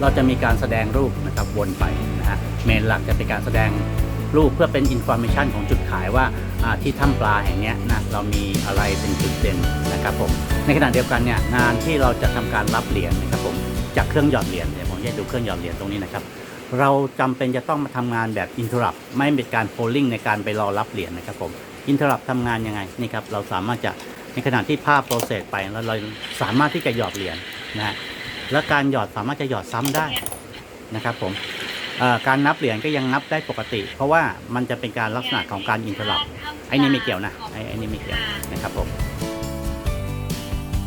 เราจะมีการแสดงรูปนะครับวนไปนะฮะเมนหลักจะเป็นการแสดงรูปเพื่อเป็นอินโฟมชันของจุดขายว่าที่ถ้ำปลาแห่งนี้นะเรามีอะไรเป็นจุดเด่นนะครับผมในขณะเดียวกันเนี่ยงานที่เราจะทำการรับเหรียญนะครับผมจากเครื่องหยอดเหรียญเดี๋ยวผมจะดูเครื่องหยอดเหรียญตรงนี้นะครับเราจำเป็นจะต้องมาทำงานแบบอินเทอร์รับไม่เป็นการโพลลิ่งในการไปรอรับเหรียญนะครับผมอินเทอร์รับทำงานยังไงนี่ครับเราสามารถจะในขณะที่ภาพโปรเซสไปแล้วเราสามารถที่จะหยอดเหรียญนะฮะ และการหยอดสามารถจะหยอดซ้ำได้นะครับผมการนับเหรียญก็ยังนับได้ปกติ เพราะว่ามันจะเป็นการลักษณะของการอินเทอร์รับไอ้นี่ไม่เกี่ยวนะไอ้ไอ้นี่ไม่เกี่ยวนะครับผม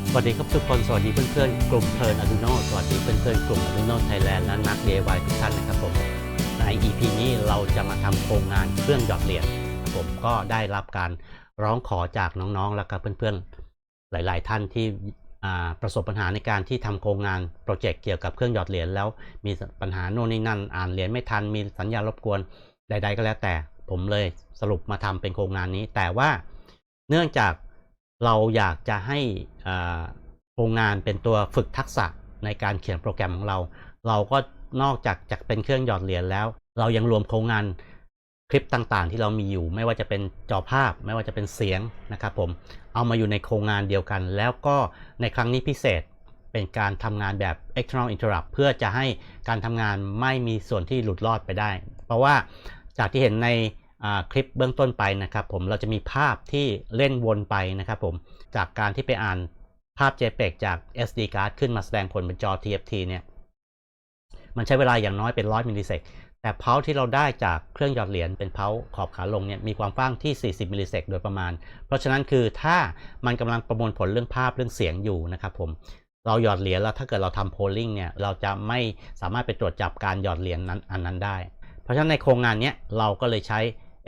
สวัสดีครับทุกคนสวัสดีเพื่อนๆกลุ่มเพลินอดูโนสวัสดีเพื่อนๆกลุ่มอดูโนไทยแลนด์และนัก DIY ทุกท่านนะครับผมใน EP นี้เราจะมาทำโครงงานเครื่องหยอดเหรียญผมก็ได้รับการร้องขอจากน้องๆ แล้วก็เพื่อนๆหลาย ๆ ท่านที่ ประสบปัญหาในการที่ทำโครงงานโปรเจกต์เกี่ยวกับเครื่องหยอดเหรียญแล้วมีปัญหาโน่นนี่นั่น อ่านเหรียญไม่ทันมีสัญญาณรบกวนใด ๆ ก็แล้วแต่ผมเลยสรุปมาทำเป็นโครงงานนี้ แต่ว่าเนื่องจากเราอยากจะให้โครงงานเป็นตัวฝึกทักษะในการเขียนโปรแกรมของเรา เราก็นอกจากจะเป็นเครื่องหยอดเหรียญแล้ว เรายังรวมโครงงาน คลิปต่างๆ ที่เรามีอยู่ ไม่ว่าจะเป็นจอภาพ ไม่ว่าจะเป็นเสียงนะครับผมเอามาอยู่ในโครงงานเดียวกัน แล้วก็ในครั้งนี้พิเศษเป็นการทำงานแบบ external interrupt เพื่อจะให้การทำงานไม่มีส่วนที่หลุดรอดไปได้ เพราะว่าจากที่เห็นในคลิปเบื้องต้นไปนะครับผมเราจะมีภาพที่เล่นวนไปนะครับผมจากการที่ไปอ่านภาพ JPEG จาก SD card ขึ้นมาแสดงผลเป็นจอ TFT เนี่ยมันใช้เวลาอย่างน้อยเป็นร้อยมิลลิเซก แต่เพาที่เราได้จากเครื่องหยอดเหรียญเป็นเพาขอบขาลงเนี่ยมีความกว้างที่ 40มิลลิเซกโดยประมาณ เพราะฉะนั้นคือถ้ามันกำลังประมวลผลเรื่องภาพเรื่องเสียงอยู่นะครับผมเราหยอดเหรียญแล้วถ้าเกิดเราทำโพลลิ่งเนี่ยเราจะไม่สามารถไปตรวจจับการหยอดเหรียญนั้นอันนั้นได้ เพราะฉะนั้นในโครงงานเนี้ยเราก็เลยใช้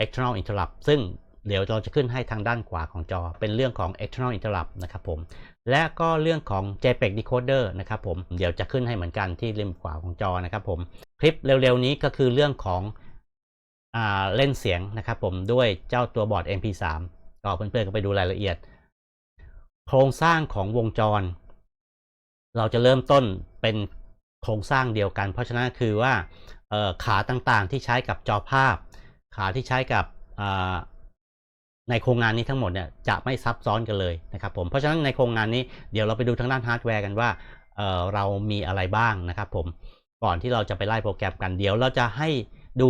external interrupt ซึ่ง เดี๋ยวเราจะขึ้นให้ทางด้านขวาของจอ เป็นเรื่องของ external interrupt นะครับผม และก็เรื่องของ JPEG decoder นะครับผม เดี๋ยวจะขึ้นให้เหมือนกันที่ริมขวาของจอนะครับผม คลิปเร็วๆนี้ก็คือเรื่องของอเล่นเสียงนะครับผมด้วยเจ้าตัวบอร์ด MP3 ก็เพื่อนๆก็ไปดูรายละเอียด โครงสร้างของวงจร เราจะเริ่มต้นเป็นโครงสร้างเดียวกัน เพราะฉะนั้นคือว่าขาต่างๆที่ใช้กับจอภาพ ขาที่ใช้กับ ในโครงงานนี้ทั้งหมดเนี่ยจะไม่ซับซ้อนกันเลยนะครับผมเพราะฉะนั้นในโครงงานนี้เดี๋ยวเราไปดูทางด้านฮาร์ดแวร์กันว่าเเรามีอะไรบ้างนะครับผมก่อนที่เราจะไปไล่โปรแกรมกันเดี๋ยวเราจะให้ดู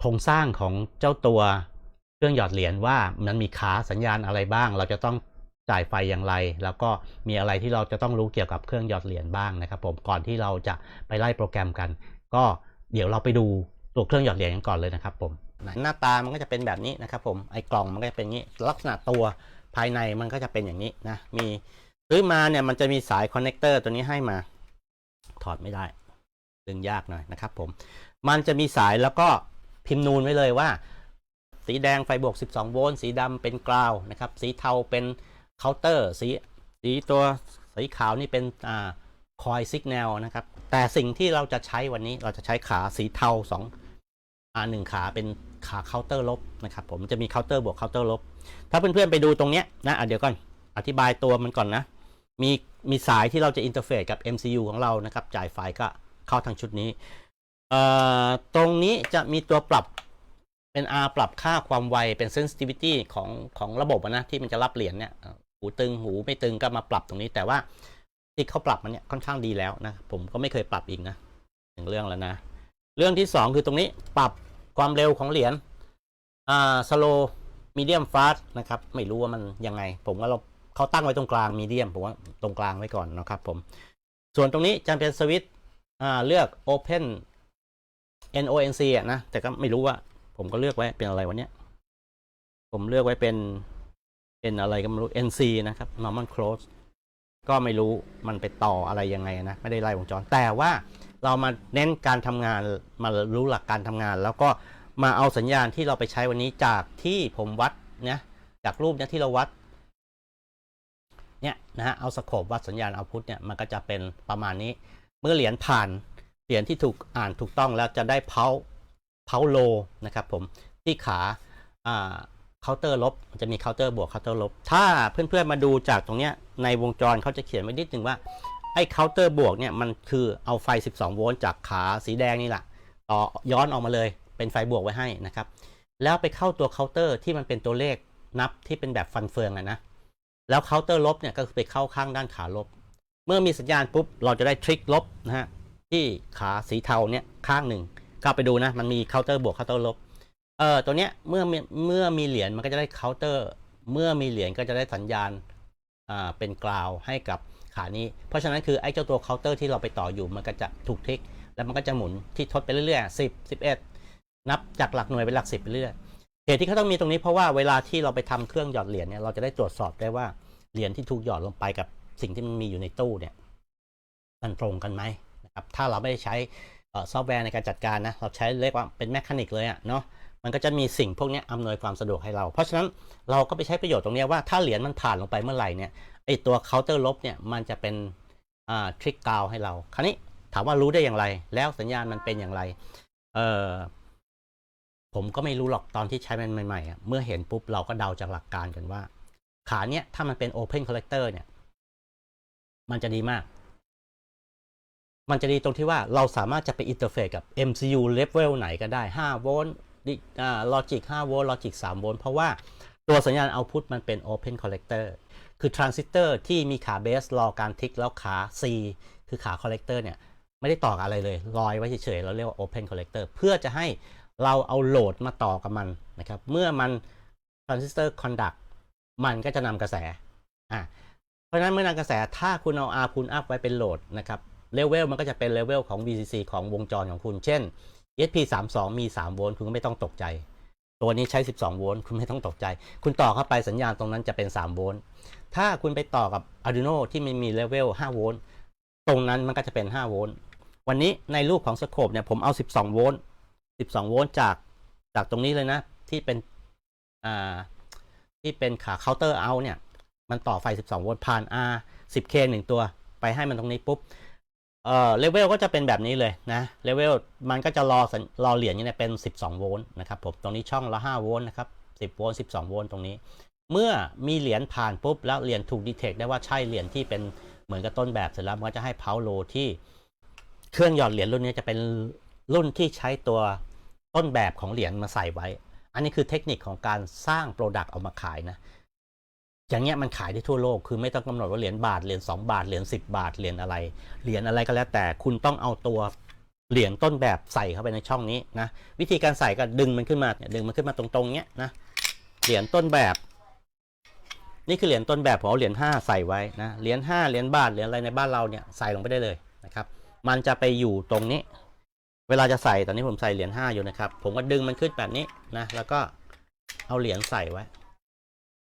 โครงสร้างของเจ้าตัวเครื่องหยอดเหรียญว่ามันมีขาสัญญาณอะไรบ้าง เราจะต้องจ่ายไฟอย่างไร แล้วก็มีอะไรที่เราจะต้องรู้เกี่ยวกับเครื่องหยอดเหรียญบ้างนะครับผมก่อนที่เราจะไปไล่โปรแกรมกัน ก็เดี๋ยวเราไปดูตัวเครื่องหยอดเหรียญกันก่อนเลยนะครับผม หน้าตามันก็จะเป็นแบบนี้นะครับผมไอ้กล่องมันก็จะเป็นอย่างนี้ ลักษณะตัวภายในมันก็จะเป็นอย่างนี้นะมีซื้อมาเนี่ยมันจะมีสายคอนเนคเตอร์ตัวนี้ให้มา ถอดไม่ได้ ดึงยากหน่อยนะครับผม มันจะมีสายแล้วก็พิมพ์นูนไว้เลยว่า สีแดงไฟบวก 12 โวลต์สีดำเป็นกราวนะครับ สีเทาเป็นเคาน์เตอร์สีสีตัวสีขาวนี่เป็นอ่าคอยสิกแนลนะครับ แต่สิ่งที่เราจะใช้วันนี้เราจะใช้ขาสีเทา2อ่าหนึ่งขาเป็น ขาเคาน์เตอร์ลบนะครับผมจะมีเคาน์เตอร์บวกเคาน์เตอร์ลบ ถ้าเพื่อนๆไปดูตรงเนี้ยนะะเดี๋ยวก่อนอธิบายตัวมันก่อนนะ มีมีสายที่เราจะอินเทอร์เฟซกับ MCU ของเรานะครับ จ่ายไฟก็เข้าทางชุดนี้เอ่อตรงนี้จะมีตัวปรับเป็น R ปรับค่าความไวเป็น sensitivity ของของระบบนะที่มันจะรับเหรียญเนี่ยหูตึงหูไม่ตึงก็มาปรับตรงนี้แต่ว่าที่เขาปรับมันเนี่ยค่อนข้างดีแล้วนะ ผมก็ไม่เคยปรับอีกนะหนึ่งเรื่องแล้วนะ เรื่องที่สองคือตรงนี้ปรับ ความเร็วของเหรียญอ่า slow medium fast นะครับ ไม่รู้ว่ามันยังไง ผมว่าเราเขาตั้งไว้ตรงกลาง medium ผมว่าตรงกลางไว้ก่อนนะครับผม ส่วนตรงนี้จะเป็นสวิตช์อ่าเลือก open NONC อะนะ แต่ก็ไม่รู้ว่า ผมก็เลือกไว้เป็นอะไรวะเนี้ยผมเลือกไว้เป็นเป็นอะไรก็ไม่รู้ NC นะครับ normal close ก็ไม่รู้มันไปต่ออะไรยังไงนะ ไม่ได้ไล่วงจรแต่ว่า เรามาเน้นการทำงานมารู้หลักการทำงาน แล้วก็มาเอาสัญญาณที่เราไปใช้วันนี้จากที่ผมวัดนะจากรูปเนี่ยที่เราวัดเนี่ยนะฮะเอาสโคปวัดสัญญาณเอาพุทเนี่ยมันก็จะเป็นประมาณนี้ เมื่อเหรียญผ่านเหรียญที่ถูกอ่านถูกต้องแล้วจะได้เพาเพาโลนะครับผมที่ขาอ่าเคาน์เตอร์ลบจะมีเคาน์เตอร์บวกเคาน์เตอร์ลบ ถ้าเพื่อนๆมาดูจากตรงเนี้ยในวงจรเขาจะเขียนไว้นิดนึงว่า ไอ้เคาน์เตอร์บวกเนี่ยมันคือเอาไฟ 12 โวลต์จากขาสีแดงนี่แหละต่อย้อนออกมาเลยเป็นไฟบวกไว้ให้นะครับ แล้วไปเข้าตัวเคาน์เตอร์ที่มันเป็นตัวเลขนับที่เป็นแบบฟันเฟืองอะนะ แล้วเคาน์เตอร์ลบเนี่ยก็คือไปเข้าข้างด้านขาลบ เมื่อมีสัญญาณปุ๊บเราจะได้ทริกลบนะฮะที่ขาสีเทาเนี่ยข้างหนึ่งก็ไปดูนะมันมีเคาน์เตอร์บวกเคาน์เตอร์ลบเออตัวเนี้ยเมื่อเมื่อมีเหรียญมันก็จะได้เคาน์เตอร์ เมื่อมีเหรียญก็จะได้สัญญาณอ่าเป็นกราวให้กับ ขานี้ เพราะฉะนั้นคือไอ้เจ้าตัวเคาน์เตอร์ที่เราไปต่ออยู่มันก็จะถูกทิก แล้วมันก็จะหมุนที่ทดไปเรื่อยๆสิบสิบเอ็ดนับจากหลักหน่วยเป็นหลักสิบไปเรื่อยเหตุที่เขาต้องมีตรงนี้เพราะว่าเวลาที่เราไปทำเครื่องหยอดเหรียญเนี่ยเราจะได้ตรวจสอบได้ว่าเหรียญที่ถูกหยอดลงไปกับสิ่งที่มันมีอยู่ในตู้เนี่ยมันตรงกันไหมนะครับถ้าเราไม่ได้ใช้ซอฟต์แวร์ในการจัดการนะเราใช้เรียกว่าเป็นแมคานิกเลยอะเนาะมันก็จะมีสิ่งพวกนี้อำนวยความสะดวกให้เรา เพราะฉะนั้นเราก็ไปใช้ประโยชน์ตรงนี้ว่าถ้าเหรียญมันผ่านลงไปเมื่อไหร่เนี่ย ไอตัวเคาน์เตอร์ลบเนี่ยมันจะเป็นอ่าทริกกาวให้เรา คราวนี้ถามว่ารู้ได้อย่างไร แล้วสัญญาณมันเป็นอย่างไร เออผมก็ไม่รู้หรอกตอนที่ใช้มันใหม่ๆอะเมื่อเห็นปุ๊บเราก็เดาจากหลักการกันว่า ขาเนี้ยถ้ามันเป็น Open Collector เนี่ย มันจะดีมาก มันจะดีตรงที่ว่าเราสามารถจะไปอินเทอร์เฟซกับ MCU level ไหนก็ได้ 5 โวลต์ดิอ่า logic 5โวลต์ logic 3โวลต์เพราะว่าตัวสัญญาณ output มันเป็น open collector คือทรานซิสเตอร์ที่มีขาเบสรอการทิกแล้วขา C คือขา collector เนี่ยไม่ได้ต่ออะไรเลย ลอยไว้เฉยๆ เราเรียกว่า open collector เพื่อจะให้เราเอาโหลดมาต่อกับมันนะครับ เมื่อมัน transistor conduct มันก็จะนำกระแสอะเพราะฉะนั้นเมื่อนำกระแสถ้าคุณเอา R คูณ up ไว้เป็นโหลดนะครับเลเวลมันก็จะเป็นเลเวลของ VCC ของวงจรของคุณ เช่น ESP 3 2 มี 3 โวลต์คุณก็ไม่ต้องตกใจ ตัวนี้ใช้ 12 โวลต์คุณไม่ต้องตกใจ คุณต่อเข้าไปสัญญาณตรงนั้นจะเป็น 3 โวลต์ถ้าคุณไปต่อกับ Arduino ที่มันมีเลเวล 5 โวลต์ตรงนั้นมันก็จะเป็น 5 โวลต์วันนี้ในรูปของสโคปเนี่ยผมเอา 12 โวลต์ 12 โวลต์จากจากตรงนี้เลยนะ ที่เป็นอ่าที่เป็นขาเคาน์เตอร์เอาเนี่ย มันต่อไฟ 12 โวลต์ผ่าน R 10K หนึ่งตัว ไปให้มันตรงนี้ปุ๊บ เอ่อเลเวลก็จะเป็นแบบนี้เลยนะเลเวลมันก็จะรอสัญรอเหรียญเนี่ยเป็น 12 โวลต์นะครับผมตรงนี้ช่องละ 5 โวลต์นะครับ 10 โวลต์ 12 โวลต์ตรงนี้ เมื่อมีเหรียญผ่านปุ๊บ แล้วเหรียญถูกดีเทคได้ว่าใช่เหรียญที่เป็นเหมือนกับต้นแบบเสร็จแล้วมันก็จะให้เพาโลที่เครื่องหยอดเหรียญรุ่นนี้จะเป็นรุ่นที่ใช้ตัวต้นแบบของเหรียญมาใส่ไว้ อันนี้คือเทคนิคของการสร้างโปรดักต์เอามาขายนะ อย่างเงี้ยมันขายได้ทั่วโลก คือไม่ต้องกำหนดว่าเหรียญบาท เหรียญ2บาท เหรียญ10 บาท เหรียญอะไร เหรียญอะไรก็แล้วแต่ คุณต้องเอาตัวเหรียญต้นแบบใส่เข้าไปในช่องนี้นะ วิธีการใส่ก็ดึงมันขึ้นมาเนี่ยดึงมันขึ้นมาตรงๆเนี้ยนะ เหรียญต้นแบบ นี่คือเหรียญต้นแบบผมเอาเหรียญ5ใส่ไว้นะ เหรียญ5เหรียญบาท เหรียญอะไรในบ้านเราเนี่ยใส่ลงไปได้เลยนะครับ มันจะไปอยู่ตรงนี้ เวลาจะใส่ตอนนี้ผมใส่เหรียญ5อยู่นะครับ ผมก็ดึงมันขึ้นแบบนี้นะ แล้วก็เอาเหรียญใส่ไว้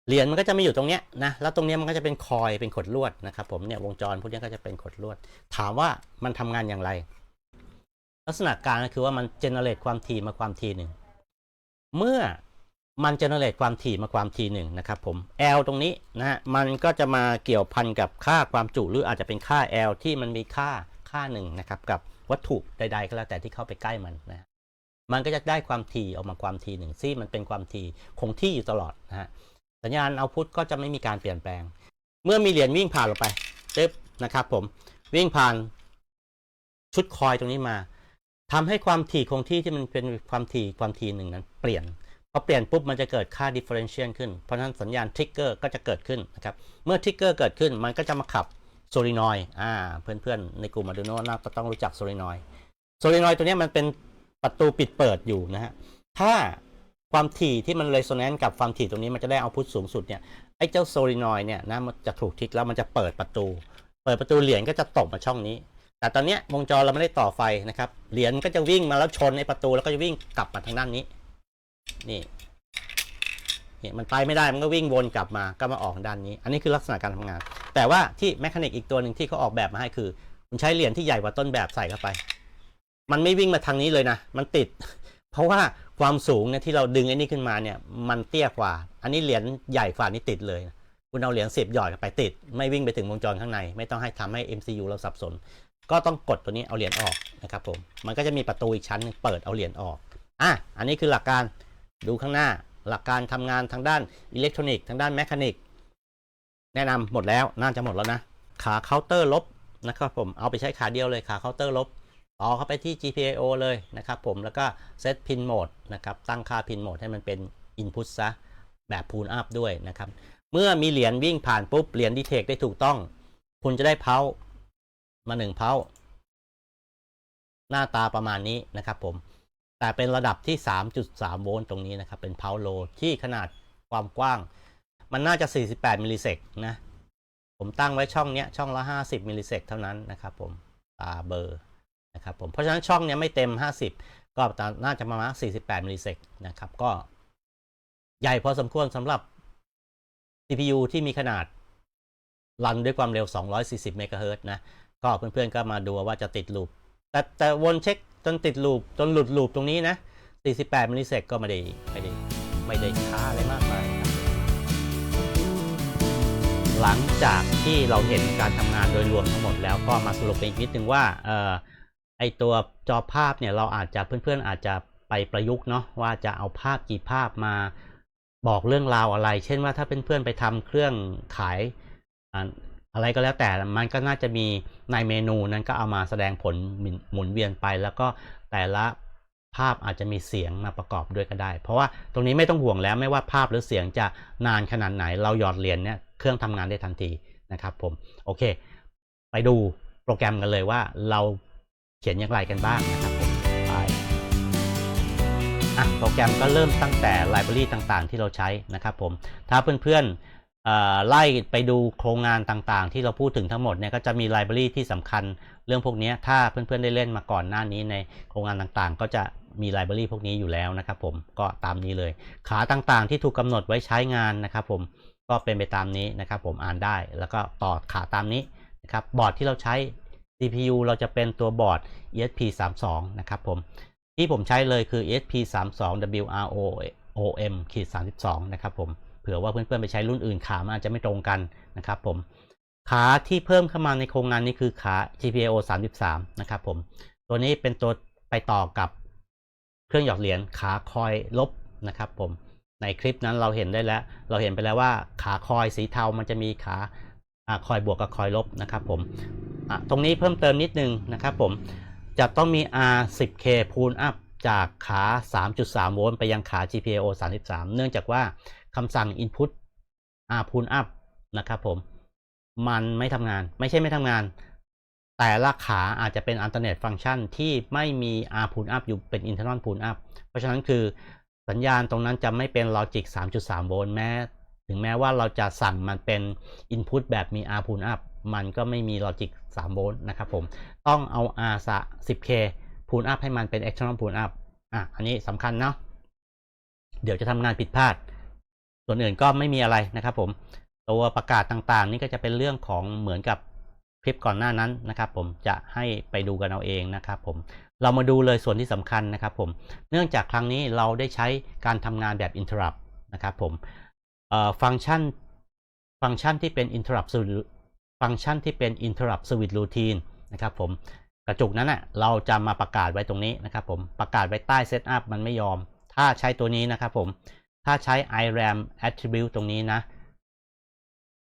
เหรียญมันก็จะไม่อยู่ตรงเนี้ยนะ แล้วตรงเนี้ยมันก็จะเป็นคอยเป็นขดลวดนะครับผมเนี่ยวงจรพวกนี้ก็จะเป็นขดลวด ถามว่ามันทำงานอย่างไร ลักษณะการก็คือว่ามันเจเนเรตความถี่มาความถี่หนึ่ง เมื่อมันเจเนเรตความถี่มาความถี่หนึ่งนะครับผม L ตรงนี้นะฮะมันก็จะมาเกี่ยวพันกับค่าความจุหรืออาจจะเป็นค่า L ที่มันมีค่าค่าหนึ่งนะครับกับวัตถุใดๆก็แล้วแต่ที่เข้าไปใกล้มันนะมันก็จะได้ความถี่ออกมาความถี่หนึ่งซึ่งมันเป็นความถี่คงที่อยู่ตลอดนะฮะ สัญญาณเอาพุทก็จะไม่มีการเปลี่ยนแปลง เมื่อมีเหรียญวิ่งผ่านลงไปตึ๊บนะครับผมวิ่งผ่านชุดคอยตรงนี้มาทำให้ความถี่คงที่ที่มันเป็นความถี่ความถี่หนึ่งนั้นเปลี่ยนพอเปลี่ยนปุ๊บมันจะเกิดค่า differential ขึ้น เพราะฉะนั้นสัญญาณทริกเกอร์ก็จะเกิดขึ้นนะครับ เมื่อทริกเกอร์เกิดขึ้นมันก็จะมาขับโซลินอยอ่าเพื่อนๆ ในกลุ่ม Arduino น่าก็ต้องรู้จักโซลินอยโซลินอยตัวนี้มันเป็นประตูปิดเปิดอยู่นะฮะ ถ้า ความถี่ที่มันเรโซแนนซ์กับความถี่ตรงนี้มันจะได้เอาพุทสูงสุดเนี่ยไอ้เจ้าโซลินอยเนี่ยนะมันจะถูกทิกแล้วมันจะเปิดประตู เปิดประตูเหรียญก็จะตกมาช่องนี้ แต่ตอนนี้วงจรเราไม่ได้ต่อไฟนะครับเหรียญก็จะวิ่งมาแล้วชนไอ้ประตูแล้วก็จะวิ่งกลับมาทางด้านนี้ นี่นี่มันไปไม่ได้มันก็วิ่งวนกลับมาก็มาออกด้านนี้ อันนี้คือลักษณะการทำงาน แต่ว่าที่แมคานิกอีกตัวหนึ่งที่เขาออกแบบมาให้คือคุณใช้เหรียญที่ใหญ่กว่าต้นแบบใส่เข้าไป มันไม่วิ่งมาทางนี้เลยนะมันติด เพราะว่าความสูงเนี่ยที่เราดึงไอ้นี่ขึ้นมาเนี่ยมันเตี้ยกว่า อันนี้เหรียญใหญ่กว่านี่ติดเลย คุณเอาเหรียญสิบหยอดไปติด ไม่วิ่งไปถึงวงจรข้างใน ไม่ต้องให้ทำให้ MCU เราสับสน ก็ต้องกดตัวนี้เอาเหรียญออกนะครับผมมันก็จะมีประตูอีกชั้นหนึ่งเปิดเอาเหรียญออกอะอันนี้คือหลักการดูข้างหน้าหลักการทำงานทางด้านอิเล็กทรอนิกส์ทางด้านแมคานิกแนะนำหมดแล้วน่าจะหมดแล้วนะขาเคาน์เตอร์ลบนะครับผมเอาไปใช้ขาเดียวเลยขาเคาน์เตอร์ลบ ต่อเข้าไปที่ GPIO เลยนะครับผมแล้วก็เซตพินโหมดนะครับตั้งค่าพินโหมดให้มันเป็น Input ซะแบบพูลอัพด้วยนะครับ เมื่อมีเหรียญวิ่งผ่านปุ๊บเหรียญดีเทคได้ถูกต้อง คุณจะได้เพามาหนึ่งเพาหน้าตาประมาณนี้นะครับผม แต่เป็นระดับที่ 3.3 โวลต์ตรงนี้นะครับ เป็นเพาโลที่ขนาดความกว้าง มันน่าจะ 48 มิลลิเซกนะ ผมตั้งไว้ช่องเนี้ยช่องละ 50 มิลลิเซกเท่านั้นนะครับผมตาเบอร์ นะครับผมเพราะฉะนั้นช่องเนี้ยไม่เต็ม 50 ก็น่าจะประมาณ 48มิลลิเซกนะครับ ก็ใหญ่พอสมควรสำหรับ CPU ที่มีขนาดรันด้วยความเร็ว 240 เมกะเฮิรตซ์นะ ก็เพื่อนๆก็มาดูว่าจะติดลูป แต่แต่วนเช็คจนติดลูป จนหลุดลูปตรงนี้นะ 48มิลลิเซกก็ไม่ได้ไม่ได้ไม่ได้ช้าอะไรมากมายหลังจากที่เราเห็นการทำงานโดยรวมทั้งหมดแล้วก็มาสรุปกันอีกนิดนึงว่าเอ่อ ตัวจอภาพเนี่ยเราอาจจะเพื่อนๆอาจจะไปประยุกต์เนาะว่าจะเอาภาพกี่ภาพมาบอกเรื่องราวอะไร เช่นว่าถ้าเพื่อนๆไปทำเครื่องขายอะไรก็แล้วแต่มันก็น่าจะมีในเมนูนั้นก็เอามาแสดงผลหมุนเวียนไป แล้วก็แต่ละภาพอาจจะมีเสียงมาประกอบด้วยก็ได้ เพราะว่าตรงนี้ไม่ต้องห่วงแล้วไม่ว่าภาพหรือเสียงจะนานขนาดไหน เราหยอดเหรียญเนี่ยเครื่องทำงานได้ทันทีนะครับผมโอเค ไปดูโปรแกรมกันเลยว่าเรา ขียนอย่างไรกันบ้างนะครับผมไปอะโปรแกรมก็เริ่มตั้งแต่ไลบรารีต่างๆ ที่เราใช้นะครับผมถ้าเพื่อนๆไล่ไปดูโครงงานต่างๆ ที่เราพูดถึงทั้งหมดเนี่ยก็จะมีไลบรารีที่สำคัญเรื่องพวกนี้ถ้าเพื่อนๆได้เล่นมาก่อนหน้านี้ในโครงงานต่างๆ ก็จะมีไลบรารีพวกนี้อยู่แล้วนะครับผมก็ตามนี้เลย ขาต่างๆ ที่ถูกกำหนดไว้ใช้งานนะครับผมก็เป็นไปตามนี้นะครับผมอ่านได้แล้วก็ต่อขาตามนี้นะครับบอร์ดที่เราใช้ CPU เราจะเป็นตัวบอร์ด ESP32 นะครับผม ที่ผมใช้เลยคือ ESP32 WROM ขีด32 นะครับผม เผื่อว่าเพื่อนๆ ไปใช้รุ่นอื่นขามันอาจจะไม่ตรงกันนะครับผม ขาที่เพิ่มเข้ามาในโครงงานนี้คือขา GPIO 33 นะครับผม ตัวนี้เป็นตัวไปต่อกับเครื่องหยอดเหรียญขาคอยลบนะครับผม ในคลิปนั้นเราเห็นได้แล้ว เราเห็นไปแล้วว่าขาคอยสีเทามันจะมีขาอ่า คอยบวกกับคอยลบนะครับผมตรงนี้เพิ่มเติมนิดนึงนะครับผมจะต้องมี R10K pull up จากขา 3.3 โวลต์ไปยังขา GPIO 33 เนื่องจากว่าคำสั่ง input R pull up นะครับผมมันไม่ทำงานไม่ใช่ไม่ทำงาน แต่ละขาอาจจะเป็น alternate function ที่ไม่มี R pull up อยู่เป็น internal pull up เพราะฉะนั้นคือสัญญาณตรงนั้นจะไม่เป็น logic 3.3 โวลต์แม้ ถึงแม้ว่าเราจะสั่งมันเป็น input แบบ มี R pull up มันก็ไม่มี logic 3โวลต์นะครับผม ต้องเอา R 10K pull up ให้มันเป็น external pull up อะ อันนี้สำคัญเนาะ เดี๋ยวจะทำงานผิดพลาด ส่วนอื่นก็ไม่มีอะไรนะครับผม ตัวประกาศต่างๆ นี่ก็จะเป็นเรื่องของเหมือนกับคลิปก่อนหน้านั้นนะครับผมจะให้ไปดูกันเอาเองนะครับผมเรามาดูเลยส่วนที่สำคัญนะครับผมเนื่องจากครั้งนี้เราได้ใช้การทำงานแบบ interrupt นะครับผม ฟังก์ชันฟังก์ชันที่เป็น interrupt switch ฟังก์ชันที่เป็น interrupt switch routine นะครับผมกระจุกนั้นนะ่ะเราจะมาประกาศไว้ตรงนี้นะครับผมประกาศไว้ใต้ setup มันไม่ยอม ถ้าใช้ตัวนี้นะครับผมถ้าใช้ iram attribute ตรงนี้นะ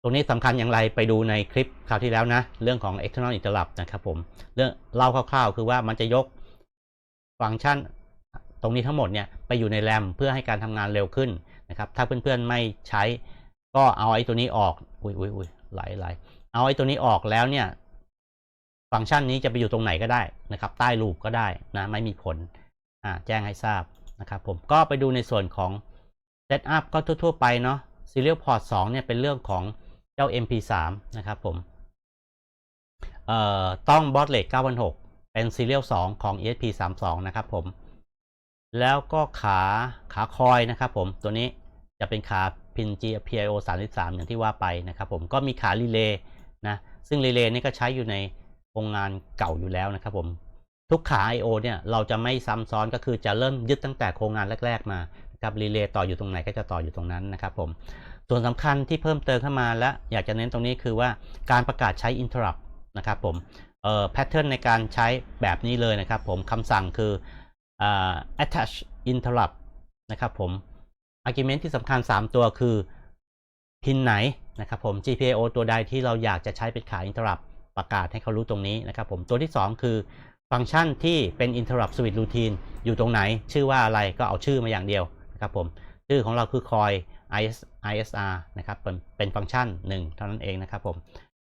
ตรงนี้สำคัญอย่างไรไปดูในคลิปคราวที่แล้วนะ เรื่องของ external interrupt นะครับผมเรื่องเล่าคร่าวๆ คือว่ามันจะยกฟังก์ชันตรงนี้ทั้งหมดเนี่ยไปอยู่ในแรมเพื่อให้การทำงานเร็วขึ้น นะครับ ถ้าเพื่อนๆไม่ใช้ ก็เอาไอ้ตัวนี้ออก อุ้ยอุ้ยอุ้ยไหลไหลเอาไอ้ตัวนี้ออกแล้วเนี่ย ฟังก์ชันนี้จะไปอยู่ตรงไหนก็ได้นะครับ ใต้รูปก็ได้นะไม่มีผลอ่าแจ้งให้ทราบนะครับ ผมก็ไปดูในส่วนของ Setup ก็ทั่วๆไปเนาะ Serial Port 2เนี่ยเป็นเรื่องของเจ้า MP3 นะครับผมเอ่อต้อง Baud Rate 9,600เป็น Serial 2 ของ ESP32 นะครับผม แล้วก็ขาขาคอยนะครับผมตัวนี้ จะเป็นขา pin GPIO 33 อย่างที่ว่าไปนะครับผมก็มีขารีเลย์นะซึ่งรีเลย์นี่ก็ใช้อยู่ในโรงงานเก่าอยู่แล้วนะครับผมทุกขา I/O เนี่ยเราจะไม่ซ้ำซ้อนก็คือจะเริ่มยึดตั้งแต่โครงงานแรก ๆ มาครับรีเลย์ต่ออยู่ตรงไหนก็จะต่ออยู่ตรงนั้นนะครับผมส่วนสำคัญที่เพิ่มเติมเข้ามาและอยากจะเน้นตรงนี้คือว่าการประกาศใช้ interrupt นะครับผมเอ่อแพทเทิร์นในการใช้แบบนี้เลยนะครับผมคำสั่งคือ attach interrupt นะครับผม argument ที่สำคัญ 3 ตัวคือพินไหนนะครับผม GPIO ตัวใดที่เราอยากจะใช้เป็นขา interrupt ประกาศให้เขารู้ตรงนี้นะครับผมตัวที่ 2 คือฟังก์ชันที่เป็น interrupt switch routine อยู่ตรงไหน ชื่อว่าอะไรก็เอาชื่อมาอย่างเดียวนะครับผมชื่อของเราคือ coil IS ISR นะครับเป็นเป็นฟังก์ชันหนึ่งเท่านั้นเองนะครับผม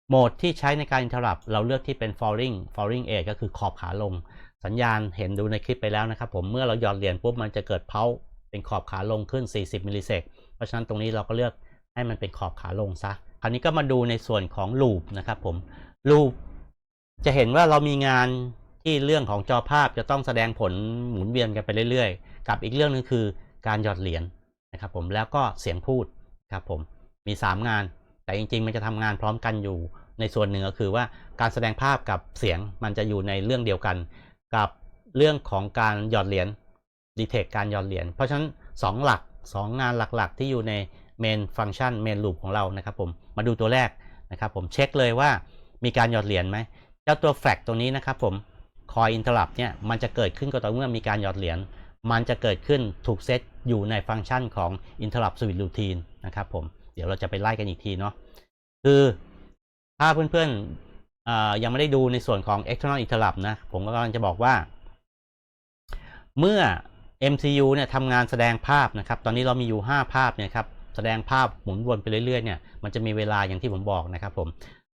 โหมดที่ใช้ในการ interrupt เราเลือกที่เป็น falling falling edge ก็คือขอบขาลง สัญญาณเห็นดูในคลิปไปแล้วนะครับผมเมื่อเราหยอดเหรียญปุ๊บมันจะเกิดเพา เป็นขอบขาลงขึ้น 40มิลลิเซกเพราะฉะนั้นตรงนี้เราก็เลือกให้มันเป็นขอบขาลงซะ คราวนี้ก็มาดูในส่วนของลูปนะครับผมลูปจะเห็นว่าเรามีงานที่เรื่องของจอภาพจะต้องแสดงผลหมุนเวียนกันไปเรื่อยๆ กับอีกเรื่องหนึงคือการหยอดเหรียญนะครับผมแล้วก็เสียงพูดครับผมมี 3 งาน แต่จริงๆ มันจะทำงานพร้อมกันอยู่ในส่วนหนึ่งก็คือว่าการแสดงภาพกับเสียงมันจะอยู่ในเรื่องเดียวกัน กับเรื่องของการหยอดเหรียญ ดีเทคการหย่อดเหรียญเพราะฉะนั้น 2 หลัก 2 งานหลักๆ ที่อยู่ในเมนฟังก์ชันเมนลูปของเรานะครับผมมาดูตัวแรกนะครับผมเช็คเลยว่ามีการหยอดเหรียญไหมเจ้าตัวแฟกตัวนี้นะครับผมคอยอินเทอร์ลับเนี่ยมันจะเกิดขึ้นก็ต่อเมื่อมีการหยอดเหรียญมันจะเกิดขึ้นถูกเซตอยู่ในฟังก์ชันของ interrupt switch routine นะครับผมเดี๋ยวเราจะไปไล่กันอีกทีเนาะคือถ้าเพื่อนๆยังไม่ได้ดูในส่วนของ external interrupt นะ ผมก็กำลังจะบอกว่า เมื่อ MCU เนี่ยทำงานแสดงภาพนะครับ ตอนนี้เรามีอยู่ 5 ภาพเนี่ยครับ แสดงภาพหมุนวนไปเรื่อยๆเนี่ย มันจะมีเวลาอย่างที่ผมบอกนะครับผม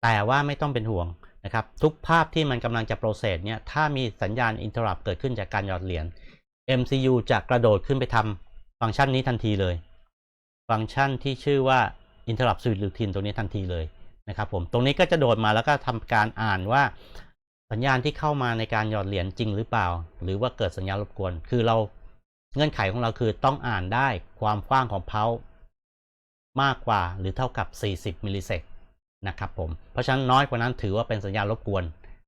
แต่ว่าไม่ต้องเป็นห่วงนะครับ ทุกภาพที่มันกำลังจะโปรเซสเนี่ย ถ้ามีสัญญาณ interrupt เกิดขึ้นจากการหยอดเหรียญ MCU จะกระโดดขึ้นไปทำฟังก์ชันนี้ทันทีเลย ฟังก์ชันที่ชื่อว่า interrupt switch routine ตรงนี้ทันทีเลยนะครับผม ตรงนี้ก็จะโดดมาแล้วก็ทำการอ่านว่าสัญญาณที่เข้ามาในการหยอดเหรียญจริงหรือเปล่า หรือว่าเกิดสัญญาณรบกวน คือเรา เงื่อนไขของเราคือต้องอ่านได้ความกว้างของเพามากกว่าหรือเท่ากับ 40มิลลิเซกนะครับผม เพราะฉะนั้นน้อยกว่านั้นถือว่าเป็นสัญญาณรบกวน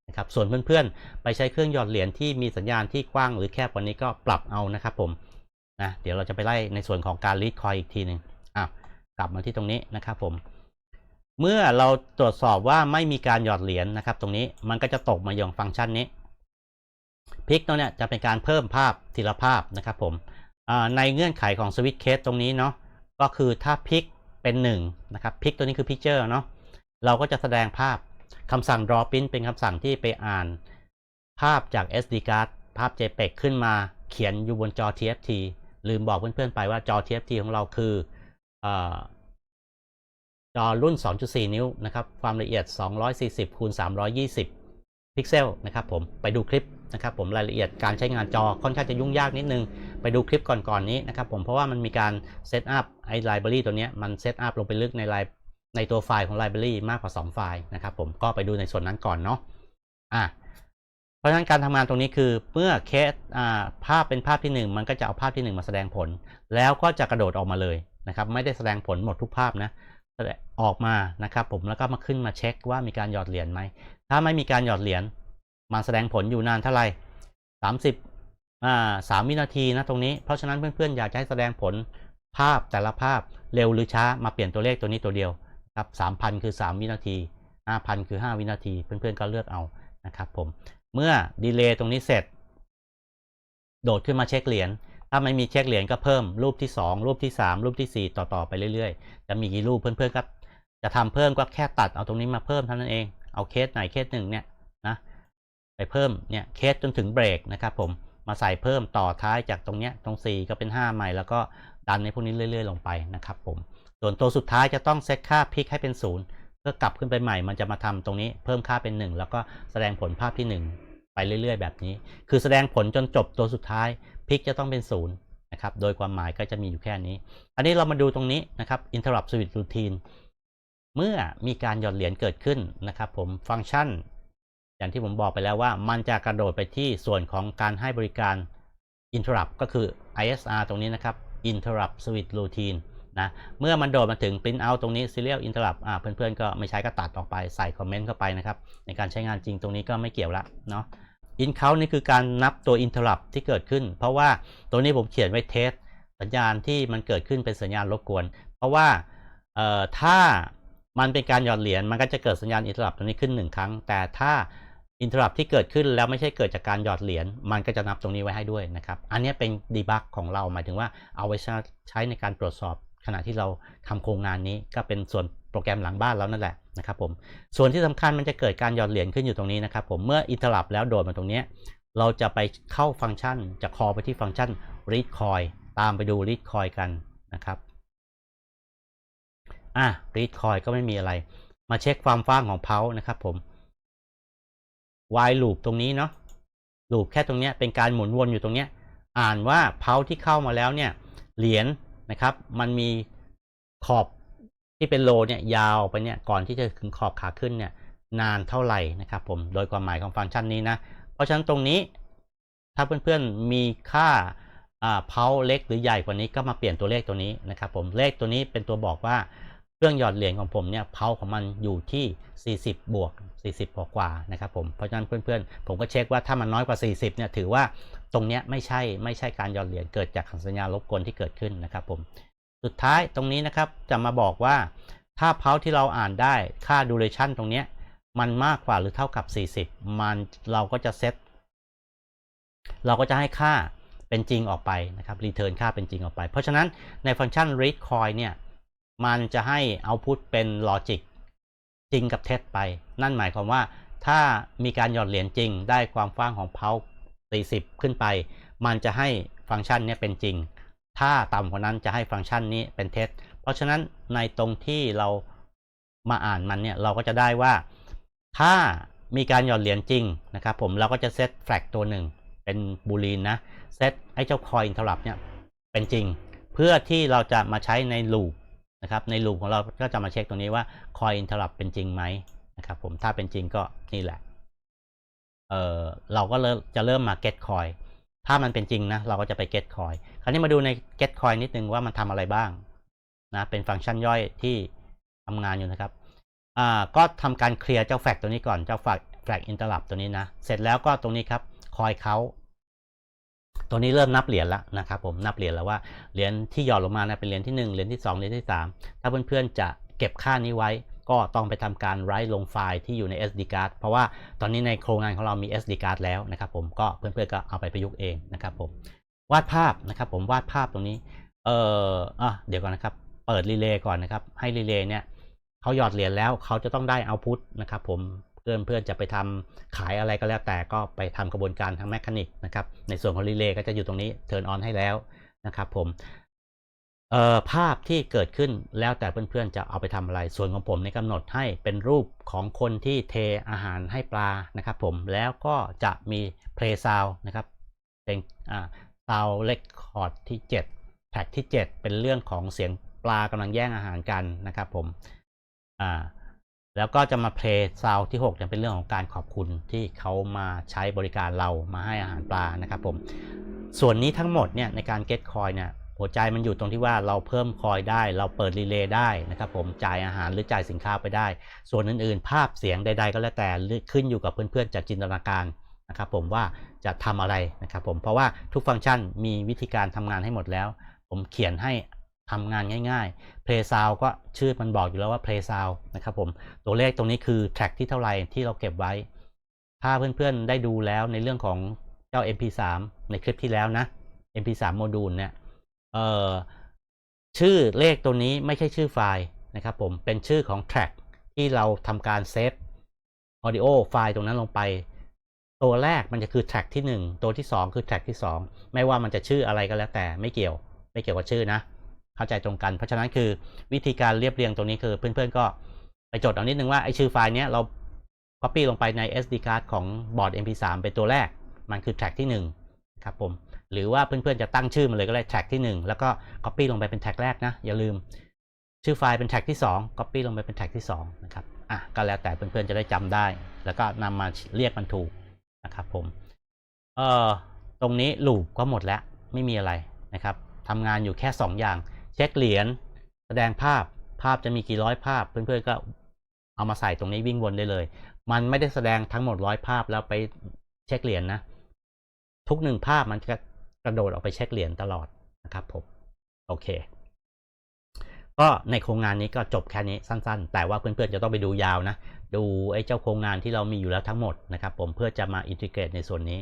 นะครับ ส่วนเพื่อนๆ ไปใช้เครื่องหยอดเหรียญที่มีสัญญาณที่กว้างหรือแคบกว่านี้ก็ปรับเอานะครับผมนะเดี๋ยวเราจะไปไล่ในส่วนของการรีดคอยอีกทีหนึ่งอะกลับมาที่ตรงนี้นะครับผม เมื่อเราตรวจสอบว่าไม่มีการหยอดเหรียญนะครับ ตรงนี้มันก็จะตกมาอย่างฟังก์ชันนี้ พลิกตัวเนี้ยจะเป็นการเพิ่มภาพทีละภาพนะครับผมในเงื่อนไขของสวิตช์เคสตรงนี้เนาะก็คือถ้าพลิกเป็น1นะครับพลิกตัวนี้คือ picture เนาะเราก็จะแสดงภาพคำสั่ง draw print เป็นคำสั่งที่ไปอ่าน ภาพจาก SD card ภาพ JPEG ขึ้นมาเขียนอยู่บนจอ TFT ลืมบอกเพื่อนๆไปว่าจอ TFT ของเราคืออจอรุ่น 2.4 นิ้วนะครับ ความละเอียด 240 คูณ 320 พิกเซลนะครับผม ไปดูคลิป นะครับผมรายละเอียดการใช้งานจอค่อนข้างจะยุ่งยากนิดนึง ไปดูคลิปก่อนๆนนี้นะครับผมเพราะว่ามันมีการเซตอัพไอ้ไลบรารีตัวนี้มันเซตอัพลงไปลึกในไลในตัวไฟล์ของไลบรารีมากกว่า 2 ไฟล์นะครับผมก็ไปดูในส่วนนั้นก่อนเนาะอะเพราะฉะนั้นการทำงานตรงนี้คือเมื่อเคสภาพเป็นภาพที่ 1 มันก็จะเอาภาพที่ 1 มาแสดงผล แล้วก็จะกระโดดออกมาเลยนะครับไม่ได้แสดงผลหมดทุกภาพนะออกมานะครับผมแล้วก็มาขึ้นมาเช็คว่ามีการหยอดเหรียญไหมถ้าไม่มีการหยอดเหรียญ มาแสดงผลอยู่นานเท่าไหร่สามสิบอ่าสามวินาทีนะตรงนี้ เพราะฉะนั้นเพื่อนๆ อยากจะให้แสดงผลภาพแต่ละภาพเร็วหรือช้ามาเปลี่ยนตัวเลขตัวนี้ตัวเดียวครับสามพันคือสามวินาทีห้าพันคือห้าวินาที เพื่อนๆ ก็เลือกเอานะครับผม เมื่อดีเลย์ตรงนี้เสร็จ โดดขึ้นมาเช็คเหรียญ ถ้าไม่มีเช็คเหรียญก็เพิ่มรูปที่ 2 รูปที่ 3 รูปที่ 4 ต่อๆไปเรื่อยๆ จะมีกี่รูปเพื่อนๆก็จะทำเพิ่มก็แค่ตัดเอาตรงนี้มาเพิ่มเท่านั้นเอง เอาเคสไหนเคสหนึ่งเนี่ย ไปเพิ่มเนี่ยเคสจนถึงเบรกนะครับผมมาใส่เพิ่มต่อท้ายจากตรงเนี้ยตรง 4 ก็เป็น 5 ใหม่ แล้วก็ดันในพวกนี้เรื่อย ๆ ลงไปนะครับผมส่วนตัวสุดท้ายจะต้องเซตค่าพลิกให้เป็นศูนย์เพื่อกลับขึ้นไปใหม่ มันจะมาทำตรงนี้เพิ่มค่าเป็น 1 แล้วก็แสดงผลภาพที่ 1 ไปเรื่อยๆ แบบนี้ คือแสดงผลจนจบตัวสุดท้ายพลิกจะต้องเป็นศูนย์นะครับโดยความหมายก็จะมีอยู่แค่นี้ อันนี้เรามาดูตรงนี้นะครับ interrupt switch routine เมื่อมีการหย่อนเหรียญเกิดขึ้นนะครับผมฟังก์ชัน อย่างที่ผมบอกไปแล้วว่ามันจะกระโดดไปที่ส่วนของการให้บริการ interrupt ก็คือ ISR ตรงนี้นะครับ interrupt switch routine นะเมื่อมันโดดมาถึง print out ตรงนี้ serial interrupt อ่าเพื่อนๆ ก็ไม่ใช้ก็ตัดออกไปใส่คอมเมนต์เข้าไปนะครับ ในการใช้งานจริงตรงนี้ก็ไม่เกี่ยวละเนาะ in count นี่คือการนับตัว interrupt ที่เกิดขึ้น เพราะว่าตัวนี้ผมเขียนไว้เทสสัญญาณที่มันเกิดขึ้นเป็นสัญญาณรบกวน เพราะว่าเอ่อถ้ามันเป็นการหยอดเหรียญมันก็จะเกิดสัญญาณ interrupt ตัวนี้ขึ้น 1 ครั้ง แต่ถ้า interrupt ที่เกิดขึ้นแล้วไม่ใช่เกิดจากการหยอดเหรียญมันก็จะนับตรงนี้ไว้ให้ด้วยนะครับ อันนี้เป็น debug ของเราหมายถึงว่าเอาไว้ใช้ในการตรวจสอบ ขณะที่เราทำโครงงานนี้ก็เป็นส่วนโปรแกรมหลังบ้านเรานั่นแหละนะครับผมส่วนที่สำคัญมันจะเกิดการหยอดเหรียญขึ้นอยู่ตรงนี้นะครับผมเมื่ออินเทอร์ลับแล้วโดดมาตรงนี้ เราจะไปเข้าฟังก์ชันจะคอไปที่ฟังก์ชัน read coin ตามไปดู read coin กันนะครับอะ read coin ก็ไม่มีอะไร มาเช็คความฟ้างของเพานะครับผม while loop ตรงนี้เนาะ loop แค่ตรงนี้เป็นการหมุนวนอยู่ตรงนี้ อ่านว่าเพาที่เข้ามาแล้วเนี่ย เหรียญนะครับ มันมีขอบที่เป็นโลเนี่ยยาวไปเนี่ย ก่อนที่จะถึงขอบขาขึ้นเนี่ย นานเท่าไหร่นะครับผม โดยความหมายของฟังก์ชันนี้นะ เพราะฉะนั้นตรงนี้ ถ้าเพื่อนๆมีค่าเพาเล็กหรือใหญ่กว่านี้ก็มาเปลี่ยนตัวเลขตัวนี้นะครับผม เลขตัวนี้เป็นตัวบอกว่า เครื่องหยอดเหรียญของผมเนี่ยเพาของมันอยู่ที่ 40 บวก 40กว่ากว่านะครับผมเพราะฉะนั้นเพื่อนๆ ผมก็เช็คว่าถ้ามันน้อยกว่า 40เนี่ยถือว่าตรงเนี้ยไม่ใช่ไม่ใช่การหยอดเหรียญเกิดจากสัญญาณรบกวนที่เกิดขึ้นนะครับผมสุดท้ายตรงนี้นะครับจะมาบอกว่าถ้าเพาที่เราอ่านได้ค่า duration ตรงเนี้ยมันมากกว่าหรือเท่ากับ 40 มันเราก็จะเซตเราก็จะให้ค่าเป็นจริงออกไปนะครับ return ค่าเป็นจริงออกไป เพราะฉะนั้นในฟังก์ชัน read coin เนี่ย มันจะให้ output เป็น logic จริงกับเท็จไป นั่นหมายความว่า ถ้ามีการหยอดเหรียญจริง ได้ความกว้างของเพา40 ขึ้นไป มันจะให้ฟังก์ชันนี้เป็นจริง ถ้าต่ำกว่านั้นจะให้ฟังก์ชันนี้เป็นเท็จ เพราะฉะนั้นในตรงที่เรามาอ่านมันเนี่ยเราก็จะได้ว่า ถ้ามีการหยอดเหรียญจริงนะครับผมเราก็จะเซตแฟลกตัวหนึ่งเป็นบูลีนนะเซตไอ้เจ้าคอยอินทรัพเนี่ยเป็นจริง เพื่อที่เราจะมาใช้ในลูป นะครับในลูปของเราก็จะมาเช็คตรงนี้ว่าคอยอินทรัพเป็นจริงไหมนะครับผมถ้าเป็นจริงก็นี่แหละเออเราก็เริ่มจะเริ่มมา get coin ถ้ามันเป็นจริงนะเราก็จะไป get coin คราวนี้มาดูใน get coin นิดนึงว่ามันทำอะไรบ้างนะเป็นฟังก์ชันย่อยที่ทำงานอยู่นะครับอ่าก็ทำการเคลียร์เจ้าแฟกตัวนี้ก่อนเจ้าแฟกแฟกอินเตอร์ลับตัวนี้นะ เสร็จแล้วก็ตรงนี้ครับคอยเขา ตัวนี้เริ่มนับเหรียญแล้วนะครับผมนับเหรียญแล้วว่าเหรียญที่หย่อนลงมานะเป็นเหรียญที่ 1 เหรียญที่ 2 เหรียญที่ 3 ถ้าเพื่อนๆจะเก็บค่านี้ไว้ก็ต้องไปทำการไรต์ลงไฟล์ที่อยู่ใน SD card เพราะว่าตอนนี้ในโครงงานของเรามี SD card แล้วนะครับผมก็เพื่อนๆก็เอาไปประยุกต์เองนะครับผมวาดภาพนะครับผมวาดภาพตรงนี้เอ่ออะเดี๋ยวก่อนนะครับเปิดรีเลย์ก่อนนะครับให้รีเลย์เนี่ยเขาหยอดเหรียญแล้วเขาจะต้องได้เอาพุทนะครับผม อนเพื่อนจะไปทำขายอะไรก็แล้วแต่ก็ไปทำกระบวนการทางแมคานิกนะครับในส่วนของรีเลย์ก็จะอยู่ตรงนี้เทิร์นออนให้แล้วนะครับผมภาพที่เกิดขึ้นแล้วแต่เพื่อนๆจะเอาไปทำอะไร ส่วนของผมในกำหนดให้เป็นรูปของคนที่เทอาหารให้ปลานะครับผมแล้วก็จะมีเพลย์ซาวนะครับเป็นอ่าซาวเลคคอร์ดที่7แท็กที่ 7 เป็นเรื่องของเสียงปลากำลังแย่งอาหารกันนะครับผมอ่า แล้วก็จะมาเพลย์ซาวที่6เนี่ยเป็นเรื่องของการขอบคุณที่เขามาใช้บริการเรามาให้อาหารปลานะครับผมส่วนนี้ทั้งหมดเนี่ยในการ get coin เนี่ยหัวใจมันอยู่ตรงที่ว่าเราเพิ่มคอยได้ เราเปิดรีเลย์ได้นะครับผมจ่ายอาหารหรือจ่ายสินค้าไปได้ ส่วนอื่นๆ ภาพเสียงใด ๆ ก็แล้วแต่ขึ้นอยู่กับเพื่อนๆจากจินตนาการนะครับผมว่าจะทำอะไรนะครับผมเพราะว่าทุกฟังก์ชันมีวิธีการทำงานให้หมดแล้ว ผมเขียนให้ ทำงานง่ายๆ Play Sound ก็ชื่อมันบอกอยู่แล้วว่า Play Sound นะครับผม ตัวเลขตรงนี้คือแทร็กที่เท่าไหร่ที่เราเก็บไว้ ถ้าเพื่อนๆได้ดูแล้วในเรื่องของเจ้า MP3 ในคลิปที่แล้วนะ MP3 โมดูลเนี่ยเอ่อชื่อเลขตัวนี้ไม่ใช่ชื่อไฟล์นะครับผม เป็นชื่อของแทร็กที่เราทำการเซฟ audio ไฟล์ตรงนั้นลงไป ตัวแรกมันจะคือแทร็กที่ 1 ตัวที่ 2 คือแทร็กที่ 2 ไม่ว่ามันจะชื่ออะไรก็แล้วแต่ไม่เกี่ยว ไม่เกี่ยวกับชื่อนะ เข้าใจตรงกัน เพราะฉะนั้นคือวิธีการเรียบเรียงตรงนี้คือเพื่อนๆก็ไปจดเอานิดนึงว่าไอชื่อไฟล์เนี้ยเรา copy ลงไปใน SD card ของบอร์ด MP3 เป็นตัวแรก มันคือแทร็กที่1ครับผมหรือว่าเพื่อนๆจะตั้งชื่อมันเลยก็ได้แทร็กที่ 1 แล้วก็ copy ลงไปเป็นแทร็กแรกนะ อย่าลืม ชื่อไฟล์เป็นแทร็กที่ 2 copy ลงไปเป็นแทร็กที่2นะครับอะก็แล้วแต่เพื่อนๆจะได้จำได้ แล้วก็นำมาเรียกมันถูกนะครับผมเอ่อตรงนี้ลูปก็หมดแล้วไม่มีอะไรนะครับทำงานอยู่แค่ 2 อย่าง เช็คเหรียญแสดงภาพภาพจะมีกี่ร้อยภาพ เพื่อนๆก็เอามาใส่ตรงนี้วิ่งวนได้เลย มันไม่ได้แสดงทั้งหมดร้อยภาพแล้วไปเช็คเหรียญนะ ทุกหนึ่งภาพมันจะกระโดดออกไปเช็คเหรียญตลอดนะครับผมโอเค ก็ในโครงงานนี้ก็จบแค่นี้สั้นๆ แต่ว่าเพื่อนๆจะต้องไปดูยาวนะ ดูไอ้เจ้าโครงงานที่เรามีอยู่แล้วทั้งหมดนะครับผมเพื่อจะมาอินทิเกรตในส่วนนี้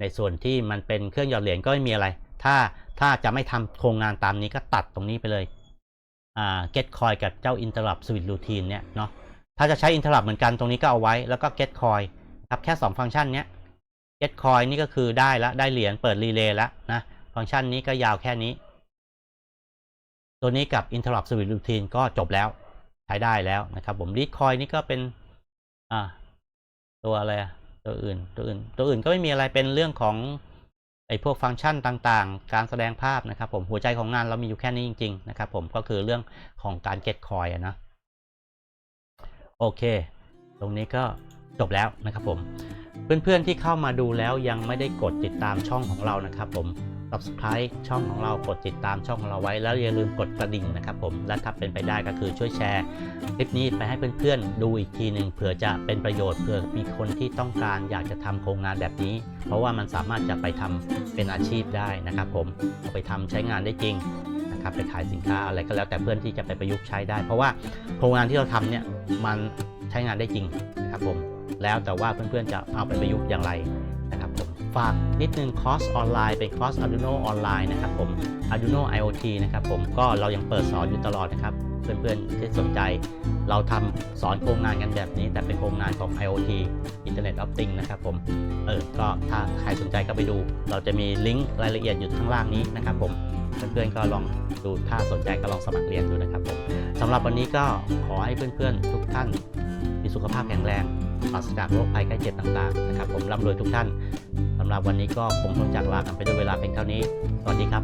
ในส่วนที่มันเป็นเครื่องหยอดเหรียญก็ไม่มีอะไร ถ้าถ้าจะไม่ทำโครงงานตามนี้ก็ตัดตรงนี้ไปเลยอ่า get coin กับเจ้า interrupt switch routine เนี่ยเนาะถ้าจะใช้ interrupt เหมือนกันตรงนี้ก็เอาไว้แล้วก็ get coin ครับแค่ 2 ฟังก์ชันเนี้ย get coin นี่ก็คือได้ละได้เหรียญเปิดรีเลย์ล้วนะฟังก์ชันนี้ก็ยาวแค่นี้ ตัวนี้กับ interrupt switch routine ก็จบแล้วใช้ได้แล้วนะครับผม read coin นี่ก็เป็นอ่าตัวอะไรอะตัวอื่นตัวอื่น ตัวอื่นก็ไม่มีอะไรเป็นเรื่องของ ไอ้พวกฟังก์ชันต่างๆ การแสดงภาพนะครับผมหัวใจของงานเรามีอยู่แค่นี้จริงๆนะครับผมก็คือเรื่องของการเก็ตคอยนะโอเค ตรงนี้ก็จบแล้วนะครับผมเพื่อนๆที่เข้ามาดูแล้วยังไม่ได้กดติดตามช่องของเรานะครับผม subscribe ช่องของเรากดติดตามช่องของเราไว้ แล้วอย่าลืมกดกระดิ่งนะครับผมและถ้าเป็นไปได้ก็คือช่วยแชร์คลิปนี้ไปให้เพื่อนๆดูอีกทีหนึ่งเผื่อจะเป็นประโยชน์เผื่อมีคนที่ต้องการอยากจะทำโครงงานแบบนี้ เพราะว่ามันสามารถจะไปทำเป็นอาชีพได้นะครับผมเอาไปทำใช้งานได้จริงนะครับไปขายสินค้าอะไรก็แล้วแต่เพื่อนที่จะไปประยุกต์ใช้ได้ เพราะว่าโครงงานที่เราทำเนี่ยมันใช้งานได้จริงนะครับผมแล้วแต่ว่าเพื่อนๆจะเอาไปประยุกต์อย่างไรนะครับผม ฝากนิดนึงคอร์สออนไลน์เป็นคอร์ส Arduino ออนไลน์นะครับผม Arduino IoT นะครับผมก็เรายังเปิดสอนอยู่ตลอดนะครับ เพื่อนๆที่สนใจ เราทำสอนโครงงานกันแบบนี้ แต่เป็นโครงงานของ IoT Internet of Things นะครับผมเออก็ถ้าใครสนใจก็ไปดู เราจะมีลิงก์รายละเอียดอยู่ข้างล่างนี้นะครับผมเพื่อนๆก็ลองดูถ้าสนใจก็ลองสมัครเรียนดูนะครับผมสำหรับวันนี้ก็ขอให้เพื่อนๆ ทุกท่านมีสุขภาพแข็งแรงปราศจากโรคภัยไข้เจ็บต่างๆนะครับผมร่ำรวยทุกท่าน หรับวันนี้ก็คงต้องจากลากันไปด้วยเวลาเป็นเท่านี้ สวัสดีครับ